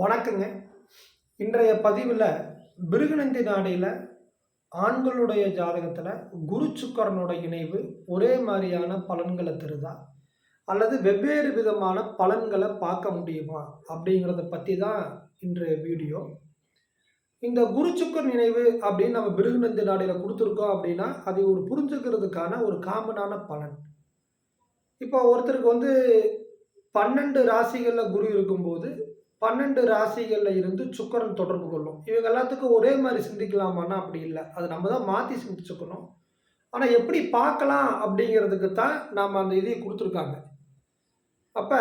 வணக்கங்க. இன்றைய பதிவில் பிருகுநந்தி நாடையில் ஆண்களுடைய ஜாதகத்தில் குரு சுக்கரனோட இணைவு ஒரே மாதிரியான பலன்களை தருதா? அல்லது வெவ்வேறு விதமான பலன்களை பார்க்க முடியுமா? அப்படிங்கிறத பற்றி தான் இன்றைய வீடியோ. இந்த குரு சுக்கர் நினைவு அப்படின்னு நம்ம பிருகுநந்தி நாடையில் கொடுத்துருக்கோம் அப்படின்னா அதை ஒரு புரிஞ்சுக்கிறதுக்கான ஒரு காமனான பலன். இப்போ ஒருத்தருக்கு வந்து பன்னெண்டு ராசிகளில் குரு இருக்கும்போது பன்னெண்டு ராசிகளில் இருந்து சுக்கரன் தொடர்பு கொள்ளும். இவங்க எல்லாத்துக்கும் ஒரே மாதிரி சிந்திக்கலாமான்னா அப்படி இல்லை. அது நம்ம தான் மாற்றி சிந்திச்சுக்கணும். ஆனால் எப்படி பார்க்கலாம் அப்படிங்கிறதுக்கு தான் நாம் அந்த இதை கொடுத்துருக்காங்க. அப்போ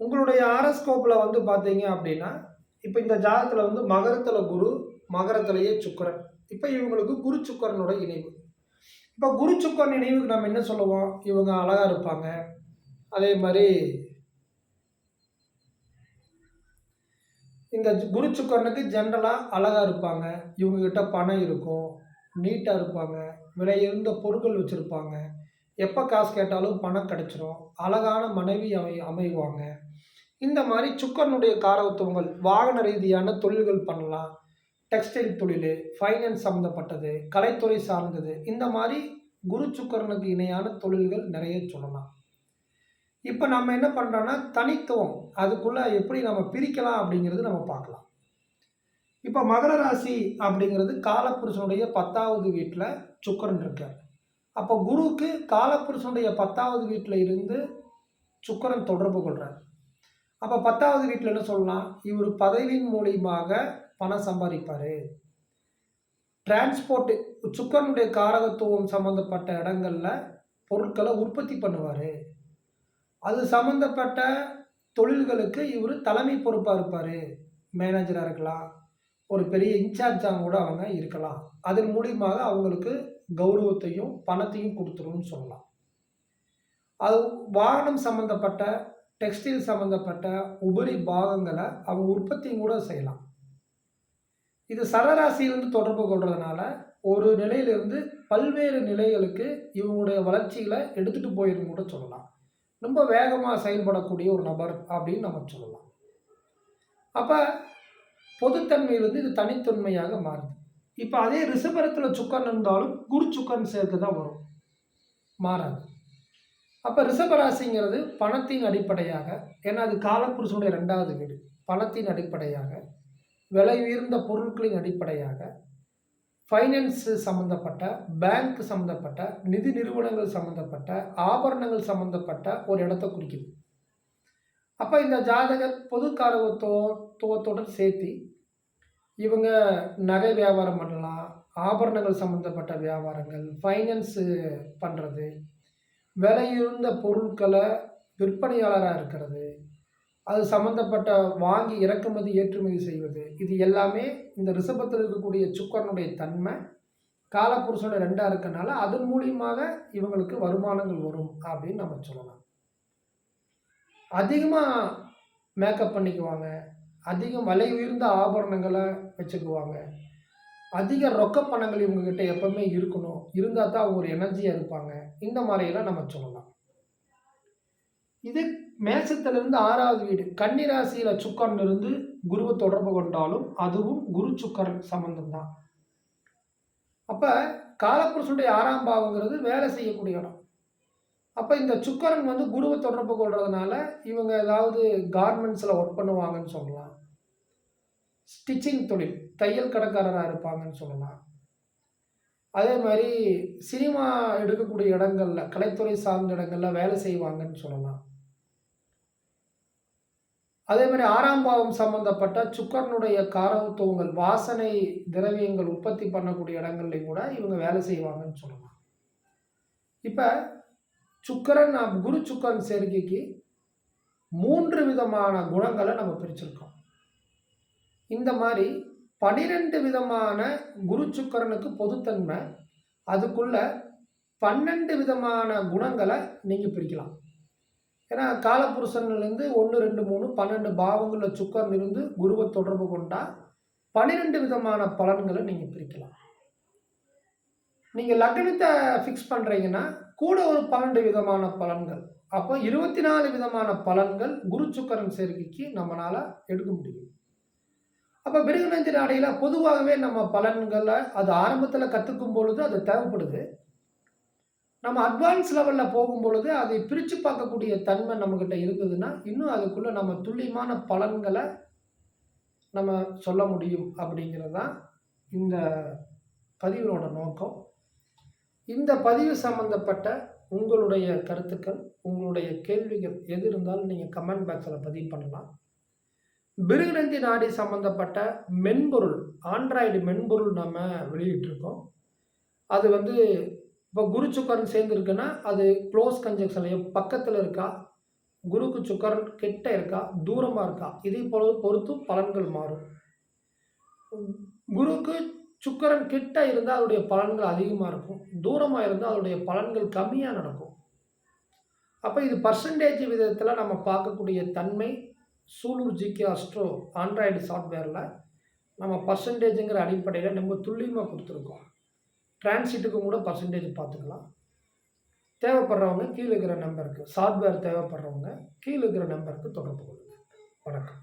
உங்களுடைய ஆரஸ்கோப்பில் வந்து பார்த்தீங்க அப்படின்னா இப்போ இந்த ஜாதகத்தில் வந்து மகரத்தில் குரு மகரத்திலேயே சுக்கரன். இப்போ இவங்களுக்கு குரு சுக்கரனோட இணைவு. இப்போ குரு சுக்கரன் இணைவுக்கு நம்ம என்ன சொல்லுவோம்? இவங்க அழகாக இருப்பாங்க. அதே மாதிரி இந்த குரு சுக்கரனுக்கு ஜென்ரலாக அழகாக இருப்பாங்க. இவங்ககிட்ட பணம் இருக்கும் நீட்டாக இருப்பாங்க விலையுயர்ந்த பொருட்கள் வச்சுருப்பாங்க. எப்போ காசு கேட்டாலும் பணம் கிடைச்சிரும். அழகான மனைவி அமை அமைவாங்க. இந்த மாதிரி சுக்கரனுடைய காரகத்துவங்கள் வாகன ரீதியான தொழில்கள் பண்ணலாம். டெக்ஸ்டைல் தொழில் ஃபைனான்ஸ் சம்மந்தப்பட்டது கலைத்துறை சார்ந்தது. இந்த மாதிரி குரு சுக்கரனுக்கு இணையான தொழில்கள் நிறைய சொல்லலாம். இப்போ நம்ம என்ன பண்ணுறோன்னா தனித்துவம். அதுக்குள்ளே எப்படி நம்ம பிரிக்கலாம் அப்படிங்கிறது நம்ம பார்க்கலாம். இப்போ மகர ராசி அப்படிங்கிறது காலப்புருஷனுடைய பத்தாவது வீட்டில் சுக்கரன் இருக்கார். அப்போ குருவுக்கு காலப்புருஷனுடைய பத்தாவது வீட்டில் இருந்து சுக்கரன் தொடர்பு கொள்கிறார் அப்போ பத்தாவது வீட்டில் என்ன சொல்லலாம்? இவர் பதவியின் மூலியமாக பணம் சம்பாதிப்பார். டிரான்ஸ்போர்ட்டு சுக்கரனுடைய காரகத்துவம் சம்மந்தப்பட்ட இடங்களில் பொருட்களை உற்பத்தி பண்ணுவார். அது சம்மந்தப்பட்ட தொழில்களுக்கு இவர் தலைமை பொறுப்பாக இருப்பார். மேனேஜராக இருக்கலாம். ஒரு பெரிய இன்சார்ஜாக கூட அவங்க இருக்கலாம். அதன் மூலியமாக அவங்களுக்கு கௌரவத்தையும் பணத்தையும் கொடுத்துரும்னு சொல்லலாம். அது வாகனம் சம்மந்தப்பட்ட டெக்ஸ்டைல் சம்மந்தப்பட்ட உபரி பாகங்களை அவங்க உற்பத்தியும் கூட செய்யலாம். இது சரராசியிலிருந்து தொடர்பு கொள்றதுனால ஒரு நிலையிலிருந்து பல்வேறு நிலைகளுக்கு இவங்களுடைய வளர்ச்சிகளை எடுத்துகிட்டு போயிருந்து கூட சொல்லலாம். ரொம்ப வேகமாக செயல்படக்கூடிய ஒரு நபர் அப்படின்னு நம்ம சொல்லலாம். அப்போ பொதுத்தன்மையிலிருந்து இது தனித்தன்மையாக மாறுது. இப்போ அதே ரிஷபரத்தில் சுக்கன் இருந்தாலும் குரு சுக்கன் சேர்த்து தான் வரும். மாறாது. அப்போ ரிஷபராசிங்கிறது பணத்தின் அடிப்படையாக ஏன்னா அது காலப்புருஷனுடைய ரெண்டாவது வீடு. பணத்தின் அடிப்படையாக விலை உயர்ந்த பொருட்களின் அடிப்படையாக ஃபைனான்ஸ் சம்மந்தப்பட்ட பேங்க் சம்மந்தப்பட்ட நிதி நிறுவனங்கள் சம்மந்தப்பட்ட ஆபரணங்கள் சம்மந்தப்பட்ட ஒரு இடத்த குறிக்குது. அப்போ இந்த ஜாதக பொது காரகத்துவத்துடன் சேர்த்து இவங்க நகை வியாபாரம் பண்ணலாம் ஆபரணங்கள் சம்மந்தப்பட்ட வியாபாரங்கள் ஃபைனான்ஸு பண்ணுறது விலையுயர்ந்த பொருட்களை விற்பனையாளராக இருக்கிறது அது சம்மந்தப்பட்ட வாங்கி இறக்குமதி ஏற்றுமதி செய்வது. இது எல்லாமே இந்த ரிஷபத்தில் இருக்கக்கூடிய சுக்கரனுடைய தன்மை காலப்புருஷனுடைய ரெண்டாக இருக்கனால அதன் மூலியமாக இவங்களுக்கு வருமானங்கள் வரும் அப்படின்னு நம்ம சொல்லலாம். அதிகமாக மேக்கப் பண்ணிக்குவாங்க. அதிகம் விலை உயர்ந்த ஆபரணங்களை வச்சுக்குவாங்க. அதிக ரொக்க பணங்கள் இவங்ககிட்ட எப்பவுமே இருக்கணும். இருந்தால் தான் அவங்க ஒரு எனர்ஜியாக இருப்பாங்க. இந்த மாதிரியெல்லாம் நம்ம சொல்லலாம். இது மேசத்திலிருந்து ஆறாவது வீடு. கன்னிராசியில் சுக்கரன் இருந்து குருவை தொடர்பு கொண்டாலும் அதுவும் குரு சுக்கரன் சம்பந்தம்தான். அப்போ காலப்புருஷனுடைய ஆறாம் பாவங்கிறது வேலை செய்யக்கூடிய இடம். அப்போ இந்த சுக்கரன் வந்து குருவை தொடர்பு கொள்றதுனால இவங்க ஏதாவது கார்மெண்ட்ஸில் ஒர்க் பண்ணுவாங்கன்னு சொல்லலாம். ஸ்டிச்சிங் தொழில் தையல் கடைக்காரராக இருப்பாங்கன்னு சொல்லலாம். அதே மாதிரி சினிமா எடுக்கக்கூடிய இடங்களில் கலைத்துறை சார்ந்த இடங்களில் வேலை செய்வாங்கன்னு சொல்லலாம். அதே மாதிரி ஆறாம் பாவம் சம்பந்தப்பட்ட சுக்கரனுடைய காரகத்துவங்கள் வாசனை திரவியங்கள் உற்பத்தி பண்ணக்கூடிய இடங்கள்லையும் கூட இவங்க வேலை செய்வாங்கன்னு சொல்லலாம். இப்போ சுக்கரன் குரு சுக்கரன் சேர்க்கைக்கு மூன்று விதமான குணங்களை நம்ம பிரிச்சிருக்கோம். இந்த மாதிரி பனிரெண்டு விதமான குரு சுக்கரனுக்கு பொதுத்தன்மை அதுக்குள்ள பன்னெண்டு விதமான குணங்களை நீங்கள் பிரிக்கலாம். ஏன்னா காலப்புருஷன்லேருந்து ஒன்று ரெண்டு மூணு பன்னெண்டு பாவங்களில் சுக்கரன் இருந்து குருவை தொடர்பு கொண்டால் பன்னிரெண்டு விதமான பலன்களை நீங்கள் பிரிக்கலாம். நீங்கள் லக்னத்தை ஃபிக்ஸ் பண்ணுறீங்கன்னா கூட ஒரு பன்னெண்டு விதமான பலன்கள். அப்போ இருபத்தி நாலு விதமான பலன்கள் குரு சுக்கரன் சேர்க்கைக்கு நம்மளால எடுக்க முடியும். அப்போ மிருகநந்தி நாடையில் பொதுவாகவே நம்ம பலன்களை அது ஆரம்பத்தில் கற்றுக்கும் பொழுது அது தேவைப்படுது. நம்ம அட்வான்ஸ் லெவலில் போகும் பொழுது அதை பிரித்து பார்க்கக்கூடிய தன்மை நம்மக்கிட்ட இருந்ததுன்னா இன்னும் அதுக்குள்ளே நம்ம துல்லியமான பலன்களை நம்ம சொல்ல முடியும் அப்படிங்கிறது தான் இந்த பதிவினோட நோக்கம். இந்த பதிவு சம்மந்தப்பட்ட உங்களுடைய கருத்துக்கள் உங்களுடைய கேள்விகள் எது இருந்தாலும் நீங்கள் கமெண்ட் பாக்ஸில் பதிவு பண்ணலாம். பிருகிரந்தி நாடி சம்மந்தப்பட்ட மென்பொருள் ஆண்ட்ராய்டு மென்பொருள் நம்ம வெளியிட்டிருக்கோம். அது வந்து இப்போ குரு சுக்கரன் சேர்ந்துருக்குன்னா அது க்ளோஸ் கன்ஜெக்ஷன் பக்கத்தில் இருக்கா? குருக்கு சுக்கரன் கிட்ட இருக்கா? தூரமாக இருக்கா? இதை போல பொறுத்து பலன்கள் மாறும். குருக்கு சுக்கரன் கிட்ட இருந்தால் அதோடைய பலன்கள் அதிகமாக இருக்கும். தூரமாக இருந்தால் அதோடைய பலன்கள் கம்மியாக நடக்கும். அப்போ இது பர்சன்டேஜ் விதத்தில் நம்ம பார்க்கக்கூடிய தன்மை சூலூர் ஜிகே அஸ்ட்ரோ ஆண்ட்ராய்டு சாஃப்ட்வேரில் நம்ம பர்சன்டேஜுங்கிற அடிப்படையில் நம்ம துல்லியமாக கொடுத்துருக்கோம். டிரான்சிட்டுக்கும் கூட பர்சன்டேஜ் பார்த்துக்கலாம். தேவைப்படுறவங்க கீழே இருக்கிற நம்பருக்கு சாஃப்ட்வேர் தேவைப்படுறவங்க கீழே இருக்கிற நம்பருக்கு தொடர்பு கொள்ளுங்கள் வணக்கம்.